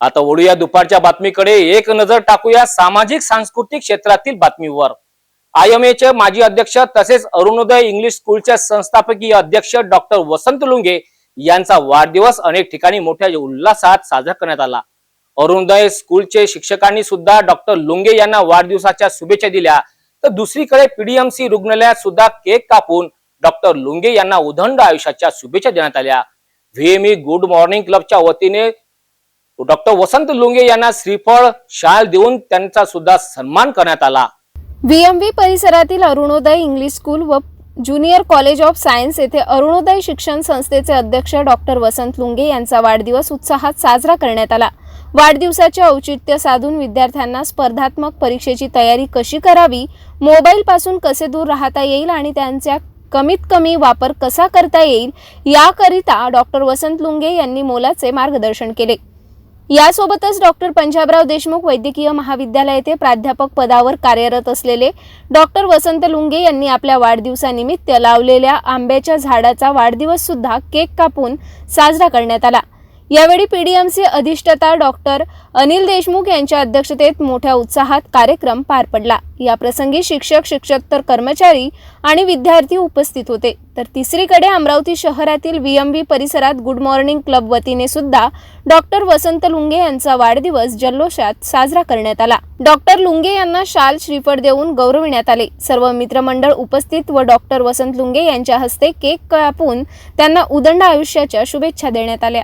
आता वळूया दुपारच्या बातमीकडे. एक नजर टाकूया सामाजिक सांस्कृतिक क्षेत्रातील बातमीवर. आय एम चे माजी अध्यक्ष तसेच अरुणोदय इंग्लिश स्कूलचे संस्थापकीय अध्यक्ष डॉक्टर वसंत लुंगे यांचा वाढदिवस अनेक ठिकाणी मोठ्या उल्हासात साजरा करण्यात आला. अरुणोदय स्कूलचे शिक्षकांनी सुद्धा डॉक्टर लुंगे यांना वाढदिवसाच्या शुभेच्छा दिल्या. तर दुसरीकडे पीडीएमसी रुग्णालयात सुद्धा केक कापून डॉक्टर लुंगे यांना उदंड आयुष्याच्या शुभेच्छा देण्यात आल्या. व्हीएमई गुड मॉर्निंग क्लबच्या वतीने डॉक्टर वसंत लुंगे यांना श्रीफळ शाल देऊन त्यांचा सुद्धा सन्मान करण्यात आला. व्हीएमव्ही परिसरातील अरुणोदय इंग्लिश स्कूल व ज्युनियर कॉलेज ऑफ सायन्स येथे अरुणोदय शिक्षण संस्थेचे अध्यक्ष डॉक्टर वसंत लुंगे यांचा वाढदिवस उत्साहात साजरा करण्यात आला. वाढदिवसाचे औचित्य साधून विद्यार्थ्यांना स्पर्धात्मक परीक्षेची तयारी कशी करावी मोबाईल पासून कसे दूर राहता येईल आणि त्यांचा कमीत कमी वापर कसा करता येईल याकरिता डॉक्टर वसंत लुंगे यांनी मोलाचे मार्गदर्शन केले. यासोबतच डॉक्टर पंजाबराव देशमुख वैद्यकीय महाविद्यालय येथे प्राध्यापक पदावर कार्यरत असलेले डॉक्टर वसंत लुंगे यांनी आपल्या वाढदिवसानिमित्त लावलेल्या आंब्याच्या झाडाचा वाढदिवस सुद्धा केक कापून साजरा करण्यात आला. यावेळी पीडीएमसी अधिष्ठाता डॉक्टर अनिल देशमुख यांच्या अध्यक्षतेत मोठ्या उत्साहात कार्यक्रम पार पडला. या प्रसंगी शिक्षक शिक्षकतर कर्मचारी आणि विद्यार्थी उपस्थित होते. तर तिसरीकडे अमरावती शहरातील व्हीएमव्ही परिसरात गुड मॉर्निंग क्लब वतीने सुद्धा डॉक्टर वसंत लुंगे यांचा वाढदिवस जल्लोषात साजरा करण्यात आला. डॉक्टर लुंगे यांना शाल श्रीफळ देऊन गौरविण्यात आले. सर्व मित्रमंडळ उपस्थित व डॉक्टर वसंत लुंगे यांच्या हस्ते केक कापून त्यांना उदंड आयुष्याच्या शुभेच्छा देण्यात आल्या.